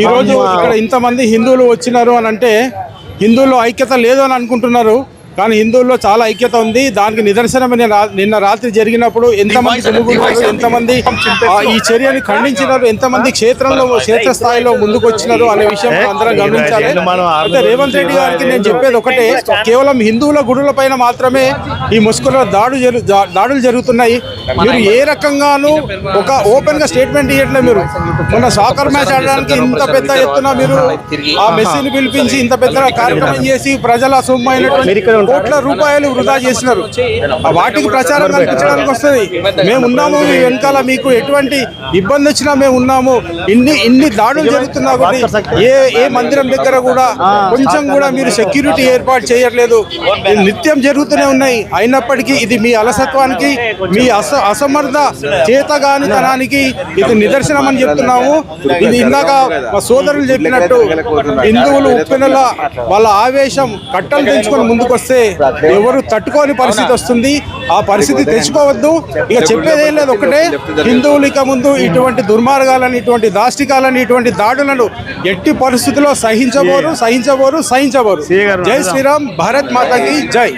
ఈ రోజు ఇక్కడ ఇంతమంది హిందువులు వచ్చినారు అని అంటే హిందువుల్లో ఐక్యత లేదు అని అనుకుంటున్నారు. కానీ హిందువుల్లో చాలా ఐక్యత ఉంది. దానికి నిదర్శనం నిన్న రాత్రి జరిగినప్పుడు ఎంతమంది గుమిగూడారు ఎంతమంది ఈ చర్యని ఖండించినారు ఎంతమంది క్షేత్రంలో క్షేత్ర స్థాయిలో ముందుకు వచ్చినారు అనే విషయం అందరం గమనించాలి. అయితే రేవంత్ రెడ్డి గారికి నేను చెప్పేది ఒకటే కేవలం హిందువుల గుడుల పైన మాత్రమే ఈ ముసుగుల దాడు దాడులు జరుగుతున్నాయి. మీరు ఏ రకంగానూ ఒక ఓపెన్గా స్టేట్మెంట్ ఇవ్వట్లేదు మీరు. మొన్న సాకర్ మ్యాచ్ ఆడడానికి ఇంత పెద్ద ఎత్తున మీరు ఆ మెస్సీని పిలిపించి ఇంత పెద్ద కార్యక్రమం చేసి ప్రజల సొమ్మైనటువంటి కోట్ల రూపాయలు వృధా చేసినారు. వాటికి ప్రచారం కల్పించడానికి వస్తుంది మేము ఉన్నాము మీ వెనకాల మీకు ఎటువంటి ఇబ్బంది వచ్చినా మేము ఉన్నాము. ఇన్ని ఇన్ని దాడులు జరుగుతున్నా కూడా ఏ ఏ మందిరం దగ్గర కూడా కొంచెం కూడా మీరు సెక్యూరిటీ ఏర్పాటు చేయట్లేదు. ఇది నిత్యం జరుగుతూనే ఉన్నాయి. అయినప్పటికీ ఇది మీ అలసత్వానికి మీ అస అసమర్థ చేతగానితనానికి ఇది నిదర్శనం అని చెప్తున్నాము. ఇది ఇందాక మా సోదరులు చెప్పినట్టు హిందువులు ఉప్పెనల వాళ్ళ ఆవేశం కట్టలు తెంచుకొని ముందుకు వస్తే ఎవరు తట్టుకోని పరిస్థితి వస్తుంది. ఆ పరిస్థితి తెచ్చుకోవద్దు. ఇక చెప్పేది ఏం లేదు. ఒకటే హిందువులు ఇక ముందు ఇటువంటి దుర్మార్గాలని ఇటువంటి దాష్టికాలని ఇటువంటి దాడులను ఎట్టి పరిస్థితుల్లో సహించబోరు సహించబోరు సహించబోరు. జై శ్రీరామ్ భారత్ మాతాకి జై.